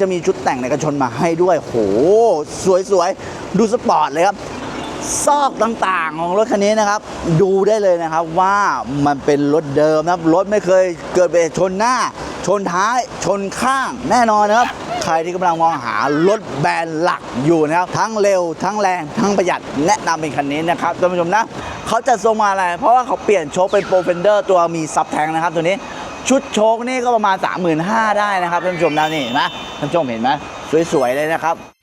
จะมีชุดแต่งในกระชนมาให้ด้วย โห สวยๆ ดูสปอร์ตเลยครับ ซอกต่างๆของรถคันนี้นะครับ ดูได้เลยนะครับว่ามันเป็นรถเดิมนะครับ รถไม่เคยเกิดไปชนหน้า ชนท้าย ชนข้าง แน่นอนนะครับ ใครที่กำลังมองหารถแบรนด์หลักอยู่นะครับ ทั้งเร็ว ทั้งแรง ทั้งประหยัด แนะนำเป็นคันนี้นะครับท่านผู้ชมนะ เขาจะทรงมาอะไร เพราะว่าเขาเปลี่ยนโชคเป็นโปรเฟนเดอร์ตัวมีซับแทงนะครับตัวนี้ ชุดโชคนี่ก็ประมาณ 35,000ได้นะครับท่านผู้ชมนะนี่เห็นไหมท่านผู้ชมเห็นไหมสวยๆเลยนะครับ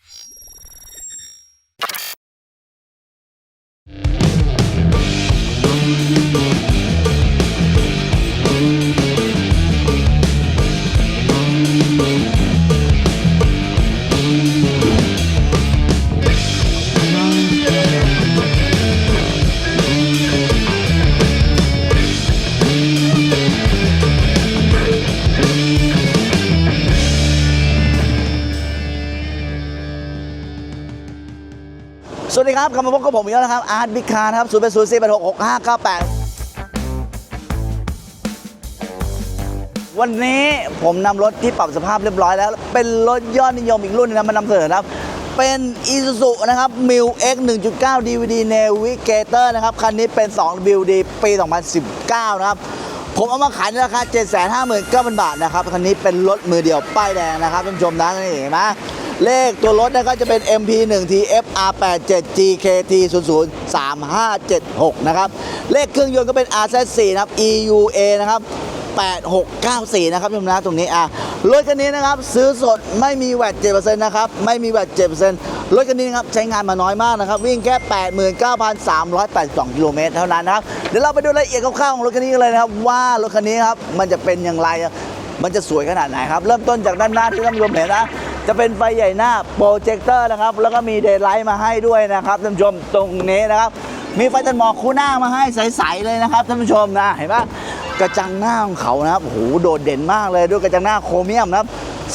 ครับกลับมาพบกับผมอีกแล้วนะครับอาร์ตบิ๊กคาร์ครับศูนย์เป็นศูนย์สี่แปดหกหกห้าเก้าแปดวันนี้ผมนำรถที่ปรับสภาพเรียบร้อยแล้ว เป็นรถยอดนิยมอีกรุ่นหนึงนะมานำเสนอครับ เป็น Isuzu นะครับ m i l X 1.9 DVD Navigator นะครับ คันนี้เป็น 2 BD ปี 2019 นะครับ ผมเอามาขายในราคา 759,000 บาทนะครับ คันนี้เป็นรถมือเดียวป้ายแดงนะครับท่านผู้ชมนะนี่เห็นไหม เลขตัวรถนะก็จะเป็น MP1 TFR87 GKT 003576 นะครับ เลขเครื่องยนต์ก็เป็น RZ4 นะครับ EUA นะครับ8694 นะครับท่านผู้ชมนะตรงนี้อะรถคันนี้นะครับซื้อสดไม่มีแวด7%นะครับ ไม่มีแวด7%รถคันนี้นะครับใช้งานมาน้อยมากนะครับ วิ่งแค่ 89,382กิโลเมตรเท่านั้นนะครับ เดี๋ยวเราไปดูรายละเอียดคร่าวๆของรถคันนี้กันเลยนะครับ ว่ารถคันนี้ครับมันจะเป็นอย่างไร มันจะสวยขนาดไหนครับ เริ่มต้นจากด้านหน้าที่ท่านผู้ชมเห็นนะ จะเป็นไฟใหญ่หน้าโปรเจคเตอร์นะครับ แล้วก็มีเดย์ไลท์มาให้ด้วยนะครับท่านผู้ชมตรงนี้นะครับ มีไฟตัดหมอกคู่หน้ามาให้ใสๆเลยนะครับท่านผู้ชมนะเห็นปะกระจังหน้าของเขานะครับโอ้โหโดดเด่นมากเลยด้วยกระจังหน้าโครเมียมนะครับ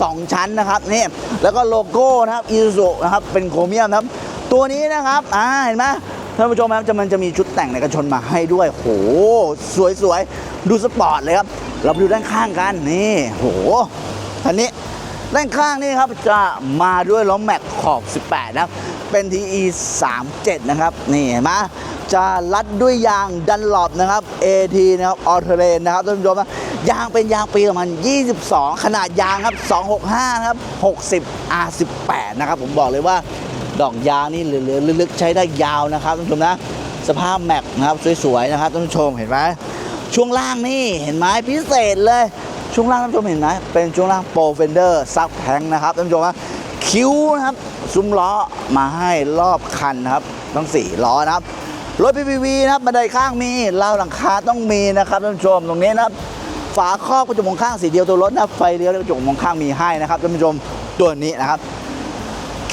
สองชั้นนะครับนี่แล้วก็โลโก้นะครับอีซูนะครับเป็นโครเมียมนะครับ ตัวนี้นะครับอ่าเห็นไหมท่านผู้ชมครับจะมันจะมีชุดแต่งในกระชนมาให้ด้วยโหสวยๆ ดูสปอร์ตเลยครับ เราไปดูด้านข้างกันนี่โหคันนี้ ด้านข้างนี่ครับจะมาด้วยล้อแม็กขอบ 18 นะครับ เป็น TE 37 นะครับ นี่เห็นไหมจะรัดด้วยยางดันหลบนะครับ AT นะครับออเทเรนนะครับท่านผู้ชมนะยางเป็นยางปีประมาณ22 ขนาดยางครับ 265 นะครับ 60 R18 นะครับ ผมบอกเลยว่าดอกยางนี่เหลือๆลึกๆใช้ได้ยาวนะครับท่านผู้ชมนะ สภาพแม็กนะครับสวยๆนะครับท่านผู้ชมเห็นไหมช่วงล่างนี่เห็นไหมพิเศษเลย ช่วงล่างท่านผู้ชมเห็นไหมเป็นช่วงล่างโปรเฟนเดอร์ซับแทงนะครับท่านผู้ชมนะคิ้วนะครับซุ้มล้อมาให้รอบคันนะครับทั้งสี่ล้อนะครับรถ PPV นะครับบันไดข้างมีราวหลังคาต้องมีนะครับท่านผู้ชมตรงนี้นะครับฝาครอบกระจกมองข้างสีเดียวตัวรถนะไฟเลี้ยวและกระจกมองข้างมีให้นะครับท่านผู้ชมตัวนี้นะครับ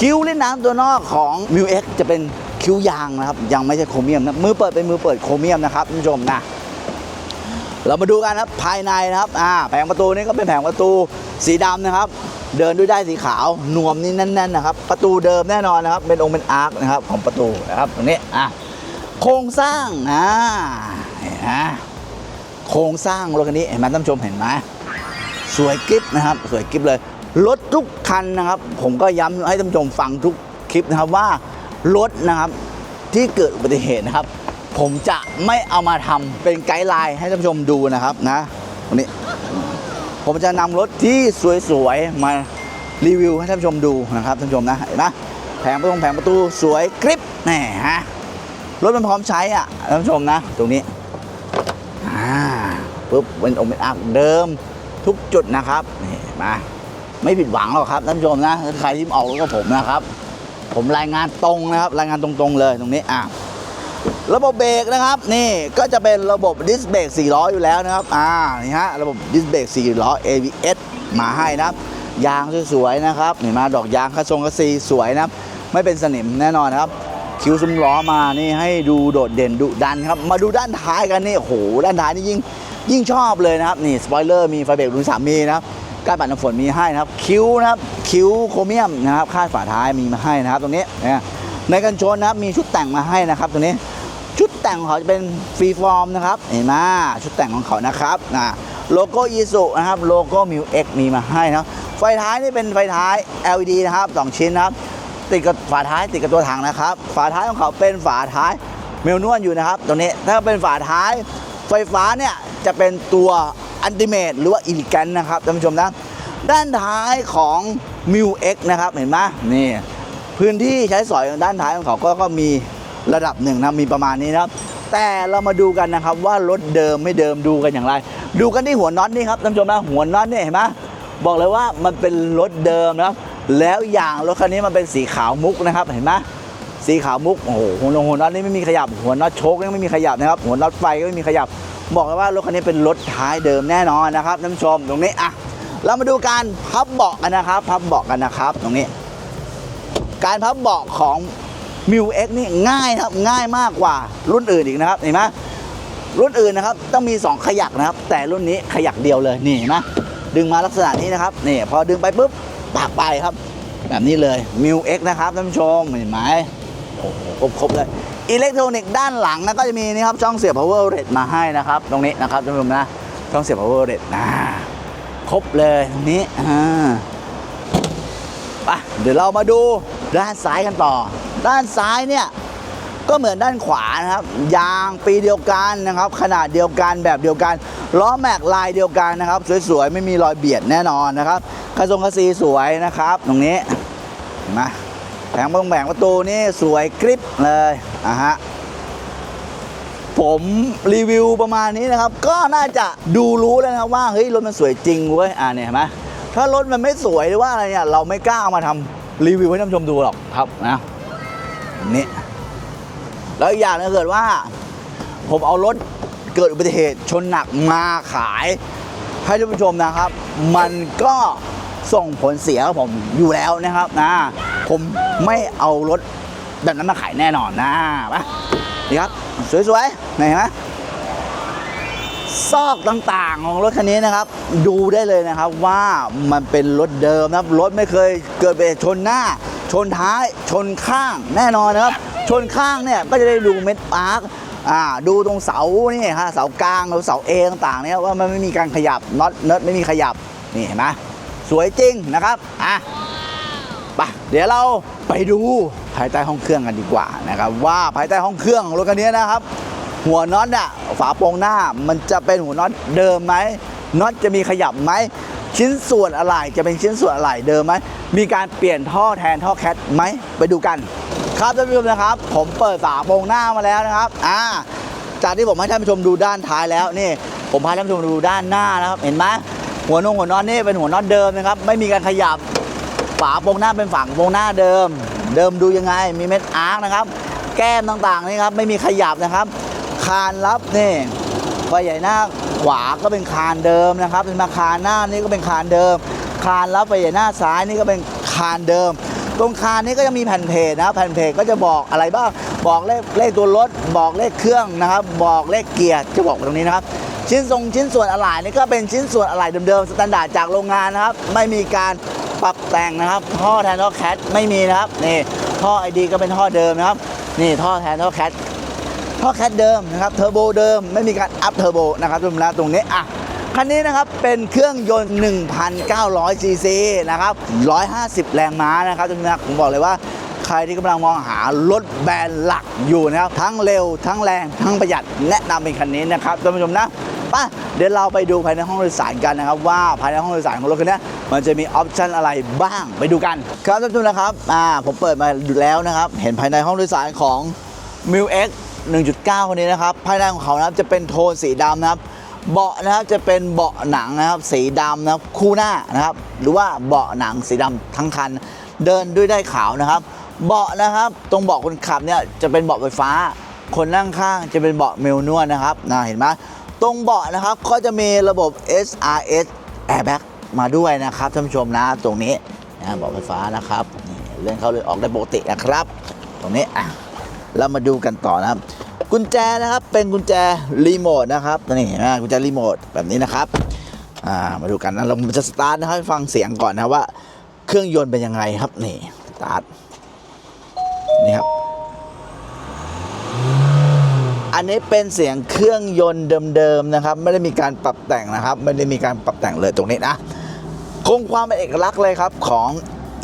คิ้วเล่นน้ำตัวนอกของ m ิว X จะเป็นคิ้วยางนะครับยังไม่ใช่โครเมียมนะมือเปิดเป็นมือเปิดโครเมียมนะครับท่านผู้ชมนะ เรามาดูกันนะครับภายในนะครับอ่าแผงประตูนี่ก็เป็นแผงประตูสีดำนะครับ เดินด้วยได้สีขาวนวมนี่แน่นๆนะครับ ประตูเดิมแน่นอนนะครับ เป็นองค์เป็นอาร์คนะครับของประตูนะครับตรงนี้อะโครงสร้างอ่าเห็นไหมโครงสร้างรถคันนี้เห็นไหมท่านผู้ชมเห็นไหมสวยกริบนะครับ สวยกริบเลยรถทุกคันนะครับ ผมก็ย้ำให้ท่านผู้ชมฟังทุกคลิปนะครับว่ารถนะครับที่เกิดอุบัติเหตุนะครับ ผมจะไม่เอามาทำเป็นไกด์ไลน์ให้ท่านผู้ชมดูนะครับนะวันนี้ ผมจะนำรถที่สวยๆมารีวิวให้ท่านผู้ชมดูนะครับท่านผู้ชมนะเห็นไหมแผงประตูแผงประตูสวยกริบแน่ฮะรถมันพร้อมใช้อะท่านผู้ชมนะ ตรงนี้อ่าปุ๊บเป็นองค์เป็นอักเดิมทุกจุดนะครับนี่มาไม่ผิดหวังหรอกครับท่านผู้ชมนะใครที่ออกรถกับผมนะครับ ผมรายงานตรงนะครับ รายงานตรงๆเลยตรงนี้อะ ระบบเบรกนะครับ นี่ก็จะเป็นระบบดิสเบรก4ล้ออยู่แล้วนะครับ อ่านี่ฮะระบบดิสเบรก4ล้อ ABS มาให้นะครับยางสวยๆนะครับเห็นไหมดอกยางคัสงคัสซีสวยนะครับ ไม่เป็นสนิมแน่นอนนะครับ คิ้วซุ้มล้อมานี่ให้ดูโดดเด่นดุดันครับ มาดูด้านท้ายกันนี่โอ้โหด้านท้ายนี่ยิ่งยิ่งชอบเลยนะครับนี่สปอยเลอร์มีไฟเบรกรุ่นสามมีนะครับการปัดน้ำฝนมีให้นะครับ คิ้วนะครับคิ้วโครเมียมนะครับคาดฝาท้ายมีมาให้นะครับ ตรงนี้นะ ในกันชนนะครับมีชุดแต่งมาให้นะครับตรงนี้ชุดแต่งของเขาจะเป็นฟรีฟอร์มนะครับ เห็นไหมชุดแต่งของเขานะครับนะโลโก้อีสุนะครับโลโก้มิวเอ็กมีมาให้นะไฟท้ายนี่เป็นไฟท้าย LED นะครับสองชิ้นนะครับ ติดกับฝาท้ายติดกับตัวถังนะครับ ฝาท้ายของเขาเป็นฝาท้ายเมลนวลอยู่นะครับตรงนี้ถ้าเป็นฝาท้ายไฟฟ้าเนี่ยจะเป็นตัวอันติเมตหรือว่าอิลิกันนะครับท่านผู้ชมนะ ด้านท้ายของ m i u X นะครับเห็นไหมนี่ พื้นที่ใช้สอยด้านท้ายของเขาก็ก็มีระดับหนึ่งนะมีประมาณนี้นะครับ แต่เรามาดูกันนะครับว่ารถเดิมไม่เดิมดูกันอย่างไร ดูกันที่หัวน็อตนี่ครับท่านผู้ชมนะหัวน็อตเนี่ยเห็นไหมบอกเลยว่ามันเป็นรถเดิมนะครับ แล้วอย่างรถคันนี้มันเป็นสีขาวมุกนะครับเห็นไหมสีขาวมุกโอ้โหหัวน็อตนี่ไม่มีขยับ หัวน็อตโชคยังไม่มีขยับนะครับ หัวน็อตไฟก็ไม่มีขยับ บอกเลยว่ารถคันนี้เป็นรถท้ายเดิมแน่นอนนะครับท่านผู้ชมตรงนี้อะเรามาดูการพับเบาะกันนะครับ พับเบาะกันนะครับ ตรงนี้ การพับเบาะของ m i u X นี่ง่ายนะครับง่ายมากกว่ารุ่นอื่นอีกนะครับเห็นไหมรุ่นอื่นนะครับต้องมี 2 ขยักนะครับ แต่รุ่นนี้ขยักเดียวเลยนี่เห็นไหมดึงมาลักษณะนี้นะครับนี่พอดึงไปปุ๊บปากไปครับ แบบนี้เลย m i u X นะครับท่านผู้ชมเห็นไหมโอ้โหครบครบเลยอิเล็กทรอนิกส์ด้านหลังนะก็จะมีนี่ครับช่องเสียบ power outlet มาให้นะครับ ตรงนี้นะครับท่านผู้ชมนะช่องเสียบ power outlet นะครบเลยตรงนี้อ่าไปเดี๋ยวเรามาดู ด้านซ้ายกันต่อ ด้านซ้ายเนี่ยก็เหมือนด้านขวานะครับ ยางปีเดียวกันนะครับ ขนาดเดียวกันแบบเดียวกันล้อแม็กลายเดียวกันนะครับ สวยๆ ไม่มีรอยเบียดแน่นอนนะครับกระทรงกระซีสวยนะครับ ตรงนี้เห็นไหมแผงประตูแผงประตูนี่สวยกริบเลยอะฮะผมรีวิวประมาณนี้นะครับ ก็น่าจะดูรู้แล้วนะครับว่าเฮ้ยรถมันสวยจริงเว้ยอ่าเนี่ยเห็นไหมถ้ารถมันไม่สวยหรือว่าอะไรเนี่ยเราไม่กล้าเอามาทำ รีวิวให้ท่านผู้ชมดูหรอกครับนะนี่แล้วอีกอย่างถ้าเกิดว่า ผมเอารถเกิดอุบัติเหตุชนหนักมาขายให้ท่านผู้ชมนะครับ มันก็ส่งผลเสียกับผมอยู่แล้วนะครับนะ ผมไม่เอารถแบบนั้นมาขายแน่นอนนะไปนี่ครับ สวยๆเห็นไหม ซอกต่างๆของรถคันนี้นะครับ ดูได้เลยนะครับว่ามันเป็นรถเดิมนะครับ รถไม่เคยเกิดไปชนหน้า ชนท้าย ชนข้างแน่นอนนะครับ ชนข้างเนี่ยก็จะได้ดูเม็ดอาร์คอ่าดูตรงเสานี่ฮะเสากลางหรือเสาเอต่างๆเนี่ยว่ามันไม่มีการขยับน็อตเนิร์ดไม่มีขยับนี่เห็นไหมสวยจริงนะครับอะไปเดี๋ยวเราไปดูภายใต้ห้องเครื่องกันดีกว่านะครับว่าภายใต้ห้องเครื่องของรถคันนี้นะครับ หัวน็อตอะฝาโปรงหน้ามันจะเป็นหัวน็อตเดิมไหมน็อตจะมีขยับไหมชิ้นส่วนอะไรจะเป็นชิ้นส่วนอะไรเดิมไหมมีการเปลี่ยนท่อแทนท่อแคทไหมไปดูกัน ครับท่านผู้ชมนะครับ ผมเปิดฝาโปรงหน้ามาแล้วนะครับอ่าจากที่ผมให้ท่านผู้ชมดูด้านท้ายแล้วนี่ ผมพาท่านผู้ชมดูด้านหน้านะครับเห็นไหมหัวนงหัวน็อตนี่เป็นหัวน็อตเดิมนะครับ ไม่มีการขยับฝาโปรงหน้าเป็นฝาโปรงหน้าเดิม เดิมดูยังไงมีเม็ดอาร์คนะครับ แก้มต่างๆนี่ครับไม่มีขยับนะครับ คานรับนี่ไฟใหญ่หน้าขวาก็เป็นคานเดิมนะครับ เป็นมาคานหน้านี่ก็เป็นคานเดิม คานรับไฟใหญ่หน้าซ้ายนี่ก็เป็นคานเดิม ตรงคานนี้ก็จะมีแผ่นเพจนะครับแผ่นเพจก็จะบอกอะไรบ้างบอกเลขเลขตัวรถ บอกเลขเครื่องนะครับ บอกเลขเกียร์จะบอกตรงนี้นะครับชิ้นทรงชิ้นส่วนอะไหล่นี่ก็เป็นชิ้นส่วนอะไหล่เดิมๆสแตนดาร์ดจากโรงงานนะครับ ไม่มีการปรับแต่งนะครับท่อแทนท่อแคทไม่มีนะครับนี่ท่อไอดีก็เป็นท่อเดิมนะครับ นี่ท่อแทนท่อแคท ท่อแคทเดิมนะครับเทอร์โบเดิมไม่มีการอัพเทอร์โบนะครับทุกท่านนะตรงนี้อะคันนี้นะครับเป็นเครื่องยนต์ 1,900 ซีซีนะครับ 150 แรงม้านะครับทุกท่านนะผมบอกเลยว่าใครที่กำลังมองหารถแบรนด์หลักอยู่นะครับ ทั้งเร็วทั้งแรงทั้งประหยัดแนะนำเป็นคันนี้นะครับท่านผู้ชมนะป่ะเดี๋ยวเราไปดูภายในห้องโดยสารกันนะครับ ว่าภายในห้องโดยสารของรถคันนี้มันจะมีออปชันอะไรบ้างไปดูกัน ครับท่านผู้ชมนะครับอ่าผมเปิดมาดูแล้วนะครับ เห็นภายในห้องโดยสารของ m i l X 1.9คนนี้นะครับ ภายในของเขานะครับจะเป็นโทนสีดำนะครับ เบาะนะครับจะเป็นเบาะหนังนะครับ สีดำนะครับคู่หน้านะครับ หรือว่าเบาะหนังสีดำทั้งคัน เดินด้วยได้ขาวนะครับ เบาะนะครับ ตรงเบาะคนขับเนี่ยจะเป็นเบาะไฟฟ้า คนนั่งข้างจะเป็นเบาะเมลนวลนะครับนะเห็นไหมตรงเบาะนะครับก็จะมีระบบ SRS airbag มาด้วยนะครับท่านผู้ชมนะตรงนี้นะเบาะไฟฟ้านะครับเลื่อนเข้าเลื่อออกได้ปกตินะครับ ตรงนี้อะ เรามาดูกันต่อนะครับ กุญแจนะครับเป็นกุญแจรีโมทนะครับนี่นะกุญแจรีโมทแบบนี้นะครับอ่ามาดูกันนะเราจะสตาร์ทนะครับฟังเสียงก่อนนะว่า เครื่องยนต์เป็นยังไงครับนี่สตาร์ทนี่ครับอันนี้เป็นเสียงเครื่องยนต์เดิมๆนะครับ ไม่ได้มีการปรับแต่งนะครับ ไม่ได้มีการปรับแต่งเลยตรงนี้นะคงความเป็นเอกลักษณ์เลยครับของ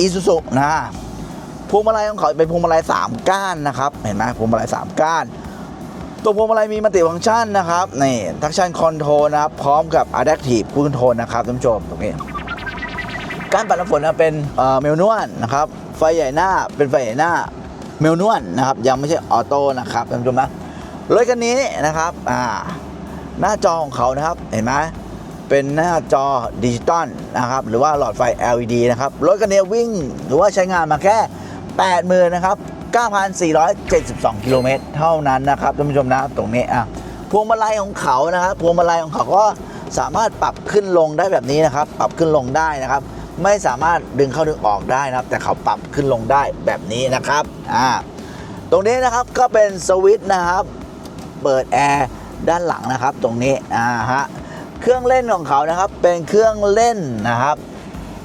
i s u z u นะ วงมาลัยของเขาเป็นพวงมาลัย3ก้านนะครับเห็นไหมพวงมาลัย3ก้าน ตัวพวงมาลัยมีมัลติฟังก์ชันนะครับนี่ทักชันคอนโทรนะครับพร้อมกับ Adaptive Cruise Control นะครับท่านผู้ชมตรงนี้การปัดน้ำฝนเป็นเอ่อเมลนวลนะครับไฟใหญ่หน้าเป็นไฟใหญ่หน้าเมลนวลนะครับยังไม่ใช่ออโต้นะครับท่านผู้ชมนะรถคันนี้นะครับอ่าหน้าจอของเขานะครับเห็นไหมเป็นหน้าจอดิจิตอลนะครับหรือว่าหลอดไฟ LED นะครับรถคันนี้วิ่งหรือว่าใช้งานมาแค่ 80,000นะครับ9,472กิโลเมตรเท่านั้นนะครับท่านผู้ชมนะตรงนี้อะพวงมาลัยของเขานะครับพวงมาลัยของเขาก็สามารถปรับขึ้นลงได้แบบนี้นะครับ ปรับขึ้นลงได้นะครับ ไม่สามารถดึงเข้าดึงออกได้นะครับ แต่เขาปรับขึ้นลงได้แบบนี้นะครับอ่าตรงนี้นะครับก็เป็นสวิตช์นะครับ เปิดแอร์ด้านหลังนะครับ ตรงนี้อ่าฮะเครื่องเล่นของเขานะครับเป็นเครื่องเล่นนะครับ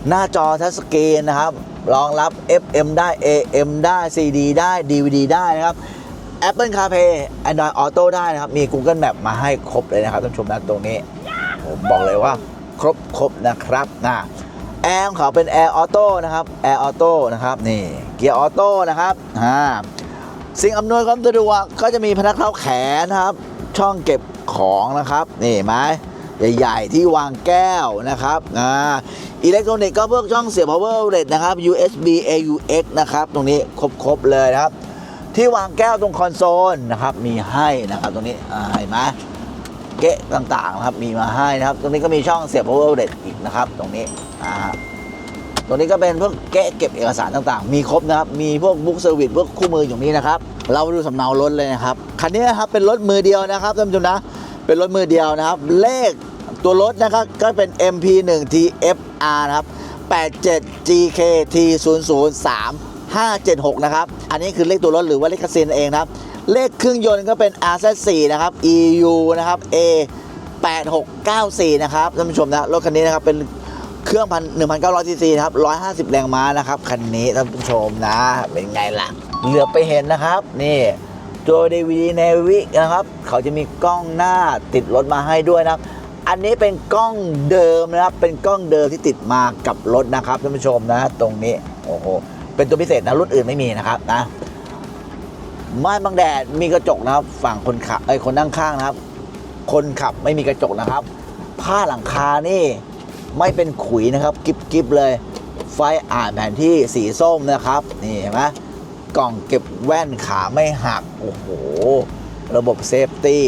หน้าจอทัชสกรีนนะครับ รองรับ FM ได้ AM ได้ CD ได้ DVD ได้นะครับ Apple CarPlay Android Auto ได้นะครับ มี Google Map มาให้ครบเลยนะครับท่านผู้ชมนะตรงนี้ ผมบอกเลยว่าครบครบนะครับนะแอร์ของเขาเป็นแอร์ออโต้นะครับแอร์ออโต้นะครับนี่เกียร์ออโต้นะครับอ่าสิ่งอำนวยความสะดวกก็จะมีพนักเท้าแขนนะครับ ช่องเก็บของนะครับ นี่ไหม ใหญ่ๆ ที่วางแก้วนะครับอ่าอิเล็กทรอนิกส์ก็พวกช่องเสียบ power outlet นะครับ USB AUX นะครับ ตรงนี้ครบๆเลยนะครับ ที่วางแก้วตรงคอนโซลนะครับ มีให้นะครับตรงนี้เห็นไหมเกะต่างๆนะครับมีมาให้นะครับ ตรงนี้ก็มีช่องเสียบ power outlet อีกนะครับ ตรงนี้อ่าตรงนี้ก็เป็นพวกเกะเก็บเอกสารต่างๆ มีครบนะครับ มีพวกบุ๊กเซอร์วิสพวกคู่มืออยู่นี้นะครับ เราดูสำเนารถเลยนะครับ คันนี้นะครับเป็นรถมือเดียวนะครับท่านผู้ชมนะ เป็นรถมือเดียวนะครับ เลข ตัวรถนะครับก็เป็น MP1 TFR นะครับ 87 GKT 003 576 นะครับ อันนี้คือเลขตัวรถหรือว่าเลขคัสซีนเองนะครับ เลขเครื่องยนต์ก็เป็น RZ4 นะครับ EU นะครับ A 8694 นะครับท่านผู้ชมนะรถคันนี้นะครับเป็นเครื่องพัน1,900ซีซีนะครับ150แรงม้านะครับคันนี้ท่านผู้ชมนะ เป็นไงล่ะ เหลือไปเห็นนะครับ นี่ตัว DVD Navi นะครับ เขาจะมีกล้องหน้าติดรถมาให้ด้วยนะครับ อันนี้เป็นกล้องเดิมนะครับ เป็นกล้องเดิมที่ติดมากับรถนะครับท่านผู้ชมนะตรงนี้โอ้โหเป็นตัวพิเศษนะรุ่นอื่นไม่มีนะครับนะม่านบังแดดมีกระจกนะครับ ฝั่งคนขับไอ้คนนั่งข้างนะครับ คนขับไม่มีกระจกนะครับ ผ้าหลังคานี่ไม่เป็นขุยนะครับกิบกิบเลย ไฟอ่านแผนที่สีส้มนะครับ นี่เห็นไหมกล่องเก็บแว่นขาไม่หัก โอ้โห ระบบเซฟตี้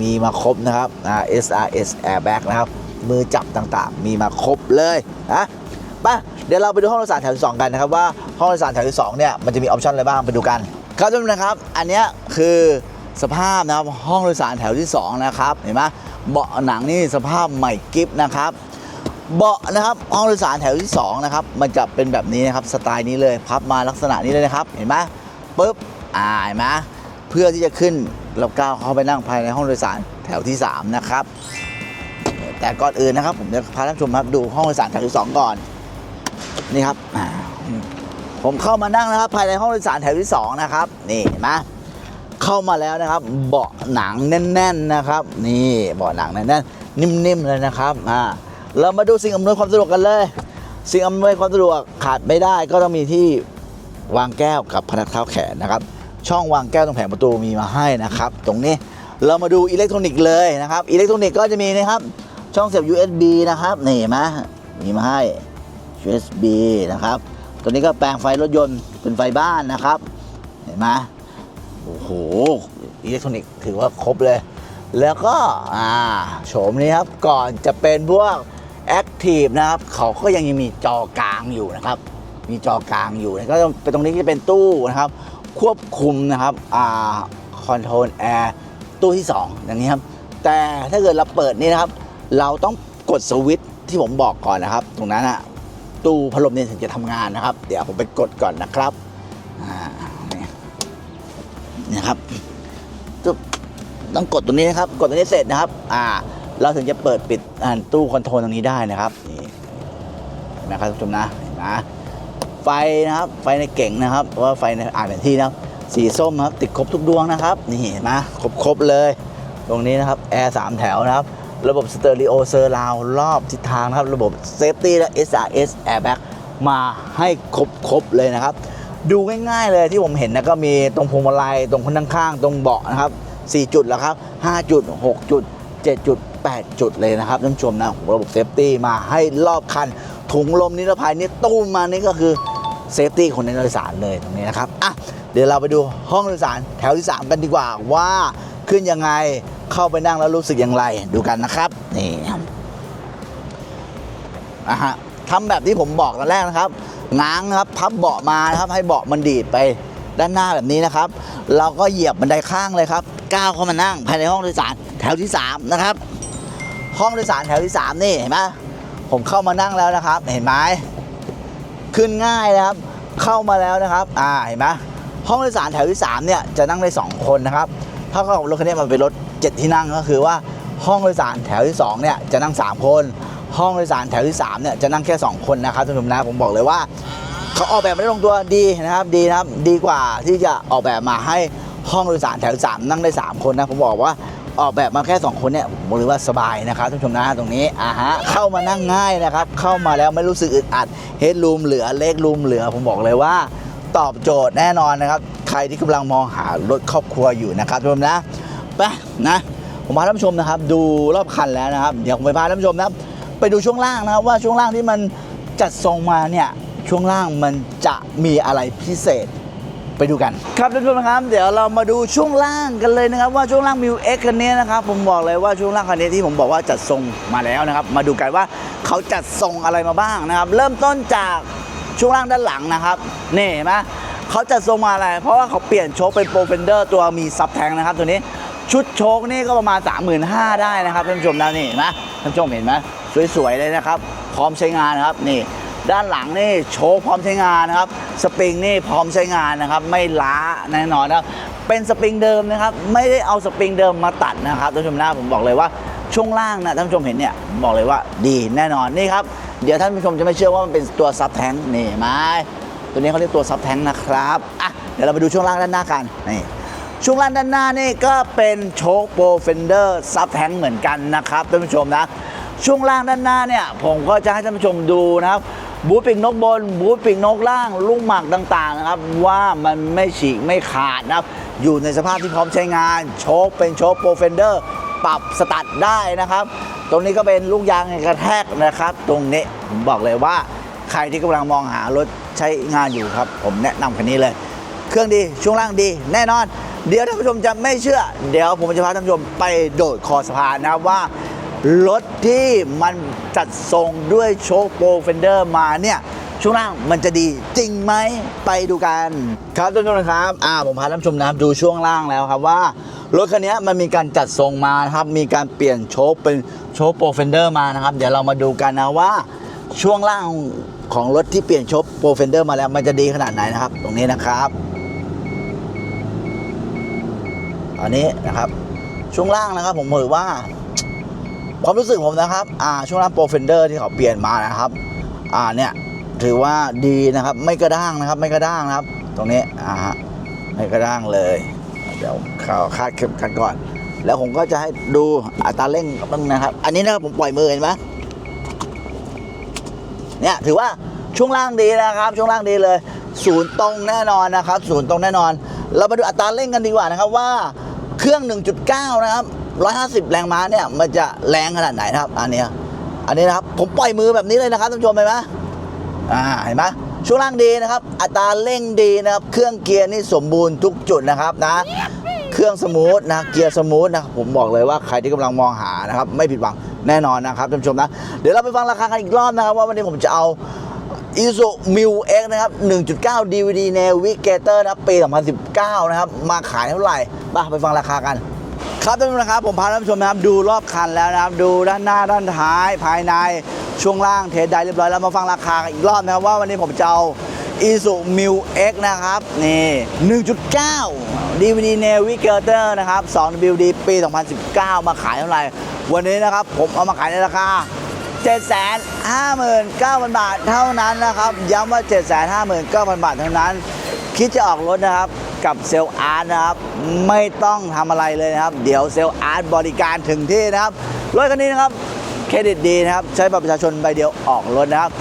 มีมาครบนะครับ SRS airbag นะครับ มือจับต่างๆ มีมาครบเลยนะไปเดี๋ยวเราไปดูห้องโดยสารแถวที่สองกันนะครับว่าห้องโดยสารแถวที่สองเนี่ยมันจะมีออปชั่นอะไรบ้างไปดูกันครับทุกท่านนะครับ อันนี้คือสภาพนะครับห้องโดยสารแถวที่สองนะครับเห็นไหมเบาะหนังนี่สภาพใหม่กิฟนะครับเบาะนะครับห้องโดยสารแถวที่สองนะครับมันจะเป็นแบบนี้นะครับสไตล์นี้เลยพับมาลักษณะนี้เลยนะครับเห็นไหมปุ๊บอ่าเห็นไหมเพื่อที่จะขึ้น เราก้าวเข้าไปนั่งภายในห้องโดยสารแถวที่สามนะครับ แต่ก่อนอื่นนะครับ ผมจะพาท่านชมครับดูห้องโดยสารแถวที่สองก่อน นี่ครับ ผมเข้ามานั่งนะครับ ภายในห้องโดยสารแถวที่สองนะครับ นี่เห็นไหมเข้ามาแล้วนะครับ เบาะหนังแน่น ๆนะครับ นี่เบาะหนังแน่นๆนิ่มๆเลยนะครับอ่าเรามาดูสิ่งอำนวยความสะดวกกันเลย สิ่งอำนวยความสะดวกขาดไม่ได้ก็ต้องมีที่วางแก้วกับพนักเท้าแขนนะครับ ช่องวางแก้วตรงแผงประตูมีมาให้นะครับ ตรงนี้เรามาดูอิเล็กทรอนิกส์เลยนะครับ อิเล็กทรอนิกส์ก็จะมีนะครับ ช่องเสียบ USB นะครับ นี่เห็นไหมมีมาให้ USB นะครับ ตัวนี้ก็แปลงไฟรถยนต์เป็นไฟบ้านนะครับ เห็นไหมโอ้โห อิเล็กทรอนิกส์ถือว่าครบเลย แล้วก็อ่าโฉมนี้ครับ ก่อนจะเป็นพวก Active นะครับ เขาก็ยังมีจอกลางอยู่นะครับ มีจอกลางอยู่ ก็ตรงนี้จะเป็นตู้นะครับ ควบคุมนะครับอ่าคอนโทรลแอร์ตู้ที่ 2 อย่างนี้ครับ แต่ถ้าเกิดเราเปิดนี่นะครับ เราต้องกดสวิตช์ที่ผมบอกก่อนนะครับ ตรงนั้นอะตู้พัดลมเนี่ยถึงจะทำงานนะครับ เดี๋ยวผมไปกดก่อนนะครับนี่นี่ครับต้องกดตรงนี้นะครับ กดตรงนี้เสร็จนะครับ อ่า เราถึงจะเปิดปิดตู้คอนโทรลตรงนี้ได้นะครับ นี่นะครับท่านผู้ชมนะเห็นไหม ไฟนะครับ ไฟในเก่งนะครับหรือว่าไฟในอ่านแผนที่นะครับสีส้มครับ ติดครบทุกดวงนะครับ นี่นไหมครบครบๆเลย ตรงนี้นะครับแอร์สามแถวนะครับ ระบบสเตอริโอเซอร์ราวรอบทิศทางนะครับระบบเซฟตี้และ SRS Airbag มาให้ครบครบๆเลยนะครับ ดูง่ายๆเลยที่ผมเห็นนะก็มีตรงพวงมาลัยตรงคนข้างๆตรงเบาะนะครับ 4 จุดแล้วครับ 5 จุด 6 จุด 7 จุด 8 จุดเลยนะครับท่านผู้ชมนะระบบเซฟตี้มาให้รอบคันถุงลมนิรภัยนี่ตู้มมานี่ก็คือ เซฟตี้คนในโดยสารเลยตรงนี้นะครับอะเดี๋ยวเราไปดูห้องโดยสารแถวที่ 3 กันดีกว่าว่าขึ้นยังไงเข้าไปนั่งแล้วรู้สึกอย่างไรดูกันนะครับนี่ครับอะฮะทำแบบที่ผมบอกตอนแรกนะครับง้างครับพับเบาะมานะครับ ให้เบาะมันดีดไปด้านหน้าแบบนี้นะครับ เราก็เหยียบบันไดข้างเลยครับก้าวเข้ามานั่งภายในห้องโดยสารแถวที่ 3 นะครับ ห้องโดยสารแถวที่ 3 นี่เห็นไหมผมเข้ามานั่งแล้วนะครับ เห็นไหม ขึ้นง่ายนะครับ เข้ามาแล้วนะครับ อ่าเห็นไหมห้องโดยสารแถวที่3เนี่ยจะนั่งได้ 2 คนนะครับถ้ากับรถคันนี้มันเป็นรถ 7 ที่นั่งก็คือว่าห้องโดยสารแถวที่2เนี่ยจะนั่ง 3 คน ห้องโดยสารแถวที่3เนี่ยจะนั่งแค่ 2 คนนะครับท่านผู้ชมนะผมบอกเลยว่าเขาออกแบบมาได้ลงตัวดีนะครับดีนะครับดีกว่าที่จะออกแบบมาให้ห้องโดยสารแถวสามนั่งได้ 3 คนนะผมบอกว่า ออกแบบมาแค่ 2 คนเนี่ยผมบอกเลยว่าสบายนะครับท่านผู้ชมนะตรงนี้อ่าฮะเข้ามานั่งง่ายนะครับ เข้ามาแล้วไม่รู้สึกอึดอัดเฮดรูมเหลือเล็กรูมเหลือ ผมบอกเลยว่าตอบโจทย์แน่นอนนะครับ ใครที่กำลังมองหารถครอบครัวอยู่นะครับท่านผู้ชมนะไปนะผมพาท่านผู้ชมนะครับ ดูรอบคันแล้วนะครับ เดี๋ยวผมไปพาท่านผู้ชมนะครับไปดูช่วงล่างนะครับว่าช่วงล่างที่มันจัดทรงมาเนี่ยช่วงล่างมันจะมีอะไรพิเศษ ไปดูกัน ครับท่านผู้ชมครับ เดี๋ยวเรามาดูช่วงล่างกันเลยนะครับ ว่าช่วงล่างมิวเอ็กคันนี้นะครับผมบอกเลยว่าช่วงล่างคันนี้ที่ผมบอกว่าจัดทรงมาแล้วนะครับ มาดูกันว่าเขาจัดทรงอะไรมาบ้างนะครับ เริ่มต้นจากช่วงล่างด้านหลังนะครับนี่เห็นไหมเขาจัดทรงมาอะไร เพราะว่าเขาเปลี่ยนโชคเป็นโปรเฟนเดอร์ตัวมีซับแทงนะครับตัวนี้ชุดโชคนี่ก็ประมาณ 35,000ได้นะครับท่านผู้ชมนะนี่เห็นไหมท่านผู้ชมเห็นไหมสวยๆเลยนะครับ พร้อมใช้งานนะครับนี่ ด้านหลังนี่โชคพร้อมใช้งานนะครับ สปริงนี่พร้อมใช้งานนะครับ ไม่ล้าแน่นอนนะครับ เป็นสปริงเดิมนะครับ ไม่ได้เอาสปริงเดิมมาตัดนะครับท่านผู้ชมนะผมบอกเลยว่าช่วงล่างนะท่านผู้ชมเห็นเนี่ยผมบอกเลยว่าดีแน่นอนนี่ครับเดี๋ยวท่านผู้ชมจะไม่เชื่อว่ามันเป็นตัวซับแทงค์นี่ไหมตัวนี้เขาเรียกตัวซับแทงค์นะครับอะเดี๋ยวเราไปดูช่วงล่างด้านหน้ากันนี่ช่วงล่างด้านหน้านี่ก็เป็นโชคโปรเฟนเดอร์ซับแทงเหมือนกันนะครับท่านผู้ชมนะ ช่วงล่างด้านหน้าเนี่ยผมก็จะให้ท่านผู้ชมดูนะครับ บูปีกนกบน บูปีกนกล่าง ลูกหมากต่างๆนะครับ ว่ามันไม่ฉีกไม่ขาดนะครับ อยู่ในสภาพที่พร้อมใช้งาน โชคเป็นโชคโปรเฟนเดอร์ ปรับสตัดได้นะครับ ตรงนี้ก็เป็นลูกยางกระแทกนะครับ ตรงนี้ผมบอกเลยว่า ใครที่กำลังมองหารถใช้งานอยู่ครับ ผมแนะนำคันนี้เลย เครื่องดีช่วงล่างดี แน่นอน เดี๋ยวท่านผู้ชมจะไม่เชื่อ เดี๋ยวผมจะพาท่านผู้ชมไปโดดคอสะพานนะครับว่า รถที่มันจัดทรงด้วยโชคโปรเฟนเดอร์มาเนี่ยช่วงล่างมันจะดีจริงไหมไปดูกัน ครับท่านผู้ชมครับอ่าผมพาท่านผู้ชมนะครับดูช่วงล่างแล้วครับว่ารถคันนี้มันมีการจัดทรงมานะครับมีการเปลี่ยนโชคเป็นโชคโปรเฟนเดอร์มานะครับ เดี๋ยวเรามาดูกันนะว่าช่วงล่างของรถที่เปลี่ยนโชคโปรเฟนเดอร์มาแล้วมันจะดีขนาดไหนนะครับ ตรงนี้นะครับอันนี้นะครับช่วงล่างนะครับผมบอว่า ความรู้สึกผมนะครับอ่าช่วงล่างโปรเฟนเดอร์ที่เขาเปลี่ยนมานะครับอ่าเนี่ยถือว่าดีนะครับ ไม่กระด้างนะครับ ไม่กระด้างนะครับ ตรงนี้อ่าฮะไม่กระด้างเลย เดี๋ยวเขาคาดเข็มขัดก่อน แล้วผมก็จะให้ดูอัตราเร่งบ้างนะครับ อันนี้นะครับผมปล่อยมือเห็นไหมเนี่ยถือว่าช่วงล่างดีนะครับ ช่วงล่างดีเลยศูนย์ตรงแน่นอนนะครับศูนย์ตรงแน่นอน เรามาดูอัตราเร่งกันดีกว่านะครับว่าเครื่อง 1.9 นะครับ 150 แรงม้าเนี่ยมันจะแรงขนาดไหนนะครับ อันนี้อันนี้นะครับผมปล่อยมือแบบนี้เลยนะครับท่านผู้ชมเห็นไหมอ่าเห็นไหมช่วงล่างดีนะครับ อัตราเร่งดีนะครับ เครื่องเกียร์นี่สมบูรณ์ทุกจุดนะครับนะ เครื่องสมูทนะเกียร์สมูทนะผมบอกเลยว่าใครที่กำลังมองหานะครับไม่ผิดหวังแน่นอนนะครับท่านผู้ชมนะเดี๋ยวเราไปฟังราคากันอีกรอบนะครับ ว่าวันนี้ผมจะเอา i s u m i l X นะครับ 1.9 DVD Navigator นะครับปี 2019 นะครับ มาขายเท่าไหร่มาไปฟังราคากัน ครับท่านผู้ชมนะครับผมพาท่านผู้ชมนะครับดูรอบคันแล้วนะครับ ดูด้านหน้าด้านท้ายภายในช่วงล่างเทสได้เรียบร้อยแล้วมาฟังราคากันอีกรอบนะครับว่าวันนี้ผมจะเอา i s u m i l X นะครับ นี่ 1.9 DVD Navigator นะครับ2 DVD ปี 2019 มาขายเท่าไหร่ วันนี้นะครับผมเอามาขายในราคา 759,000 บาทเท่านั้นนะครับ ย้ำว่า 759,000 บาทเท่านั้น คิดจะออกรถนะครับ กับเซลล์อาร์ตนะครับไม่ต้องทำอะไรเลยนะครับ เดี๋ยวเซลล์อาร์ตบริการถึงที่นะครับรถคันนี้นะครับเครดิตดีนะครับ ใช้บัตรประชาชนใบเดียวออกรถนะครับ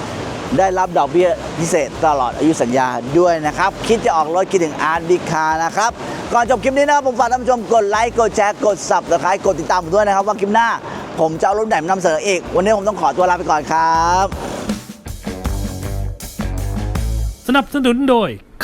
ได้รับดอกเบี้ยพิเศษตลอดอายุสัญญาด้วยนะครับ คิดจะออกรถคิดถึงอาร์ตดิคานะครับ ก่อนจบคลิปนี้นะครับผมฝากท่านผู้ชมกดไลค์กดแชร์กด subscribe กดติดตามผมด้วยนะครับ ว่าคลิปหน้า ผมจะเอารถไหนมานำเสนออีกวันนี้ผมต้องขอตัวลาไปก่อนครับ สนับสนุนโดย